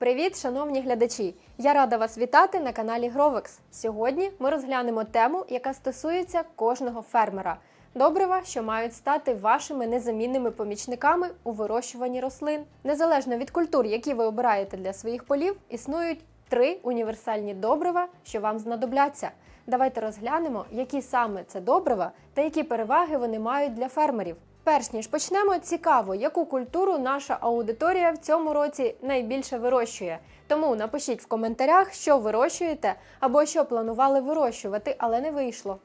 Привіт, шановні глядачі! Я рада вас вітати на каналі Гровекс. Сьогодні ми розглянемо тему, яка стосується кожного фермера. Добрива, що мають стати вашими незамінними помічниками у вирощуванні рослин. Незалежно від культур, які ви обираєте для своїх полів, існують три універсальні добрива, що вам знадобляться. Давайте розглянемо, які саме це добрива та які переваги вони мають для фермерів. Перш ніж почнемо, цікаво, яку культуру наша аудиторія в цьому році найбільше вирощує. Тому напишіть в коментарях, що вирощуєте або що планували вирощувати, але не вийшло.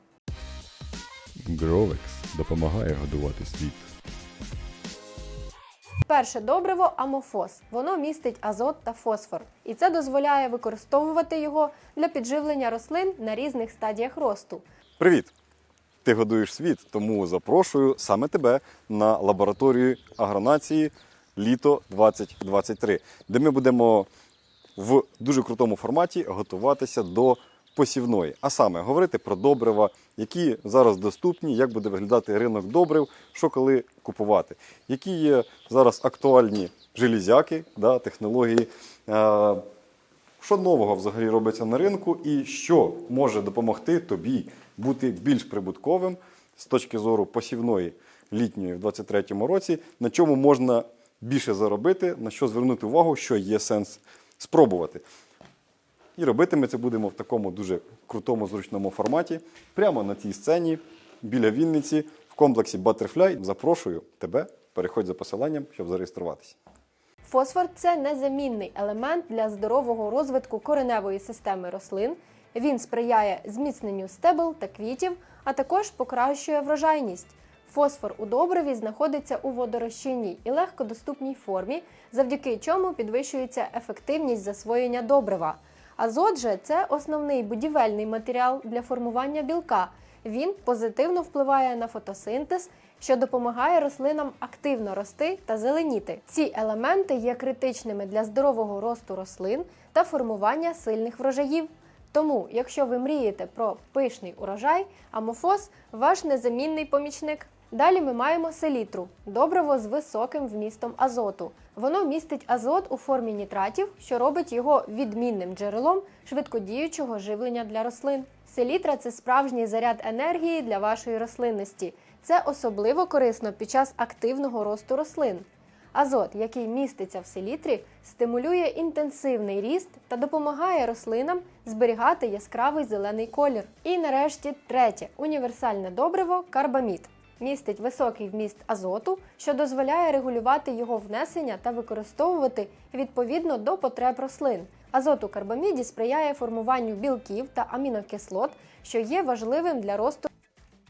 Гровекс допомагає годувати світ. Перше добриво амофос. Воно містить азот та фосфор, і це дозволяє використовувати його для підживлення рослин на різних стадіях росту. Привіт! Ти годуєш світ, тому запрошую саме тебе на лабораторію агронації літо 2023, де ми будемо в дуже крутому форматі готуватися до посівної. А саме говорити про добрива, які зараз доступні, як буде виглядати ринок добрив, що коли купувати, які є зараз актуальні железяки, да, технології. Е, що нового взагалі робиться на ринку, і що може допомогти тобі бути більш прибутковим з точки зору посівної літньої в 2023 році, на чому можна більше заробити, на що звернути увагу, що є сенс спробувати. І робити ми це будемо в такому дуже крутому зручному форматі, прямо на цій сцені біля Вінниці в комплексі Butterfly. Запрошую тебе. Переходь за посиланням, щоб зареєструватися. Фосфор це незамінний елемент для здорового розвитку кореневої системи рослин. Він сприяє зміцненню стебел та квітів, а також покращує врожайність. Фосфор у добриві знаходиться у водорозчинній і легкодоступній формі, завдяки чому підвищується ефективність засвоєння добрива. Азот же це основний будівельний матеріал для формування білка. Він позитивно впливає на фотосинтез, що допомагає рослинам активно рости та зеленіти. Ці елементи є критичними для здорового росту рослин та формування сильних врожаїв. Тому, якщо ви мрієте про пишний урожай, амофос ваш незамінний помічник. Далі ми маємо селітру добриво з високим вмістом азоту. Воно містить азот у формі нітратів, що робить його відмінним джерелом швидкодіючого живлення для рослин. Селітра це справжній заряд енергії для вашої рослинності. Це особливо корисно під час активного росту рослин. Азот, який міститься в селітрі, стимулює інтенсивний ріст та допомагає рослинам зберігати яскравий зелений колір. І нарешті третє універсальне добриво карбамід. Містить високий вміст азоту, що дозволяє регулювати його внесення та використовувати відповідно до потреб рослин. Азот у карбаміді сприяє формуванню білків та амінокислот, що є важливим для росту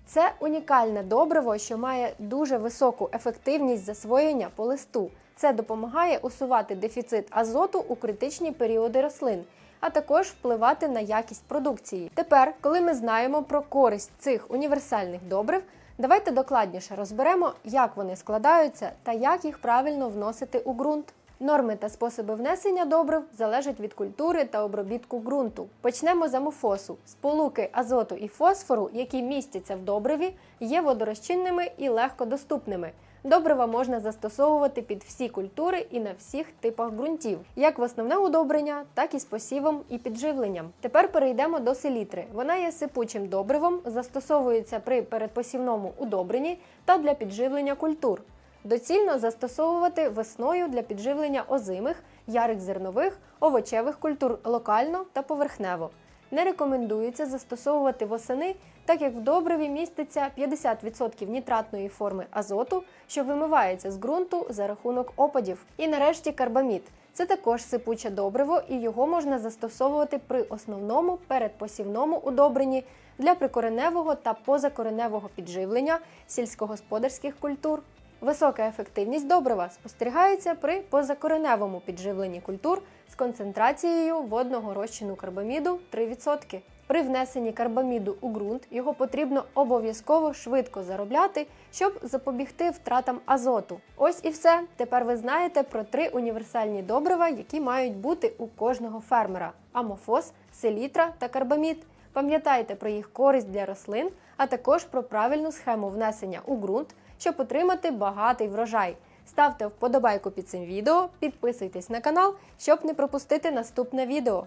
це унікальне добриво, що має дуже високу ефективність засвоєння по листу. Це допомагає усувати дефіцит азоту у критичні періоди рослин, а також впливати на якість продукції. Тепер, коли ми знаємо про користь цих універсальних добрив, давайте докладніше розберемо, як вони складаються та як їх правильно вносити у ґрунт. Норми та способи внесення добрив залежать від культури та обробітку ґрунту. Почнемо з амофосу. Сполуки азоту і фосфору, які містяться в добриві, є водорозчинними і легкодоступними. Добрива можна застосовувати під всі культури і на всіх типах ґрунтів, як в основне удобрення, так і з посівом і підживленням. Тепер перейдемо до селітри. Вона є сипучим добривом, застосовується при передпосівному удобренні та для підживлення культур. Доцільно застосовувати весною для підживлення озимих, ярих зернових, овочевих культур локально та поверхнево. Не рекомендується застосовувати восени, так як в добриві міститься 50% нітратної форми азоту, що вимивається з ґрунту за рахунок опадів. І нарешті карбамід. Це також сипуче добриво, і його можна застосовувати при основному передпосівному удобренні для прикореневого та позакореневого підживлення сільськогосподарських культур. Висока ефективність добрива спостерігається при позакореневому підживленні культур з концентрацією водного розчину карбаміду 3%. При внесенні карбаміду у ґрунт його потрібно обов'язково швидко заробляти, щоб запобігти втратам азоту. Ось і все. Тепер ви знаєте про три універсальні добрива, які мають бути у кожного фермера: амофос, селітра та карбамід. Пам'ятайте про їх користь для рослин, а також про правильну схему внесення у ґрунт, щоб отримати багатий врожай. Ставте вподобайку під цим відео, підписуйтесь на канал, щоб не пропустити наступне відео.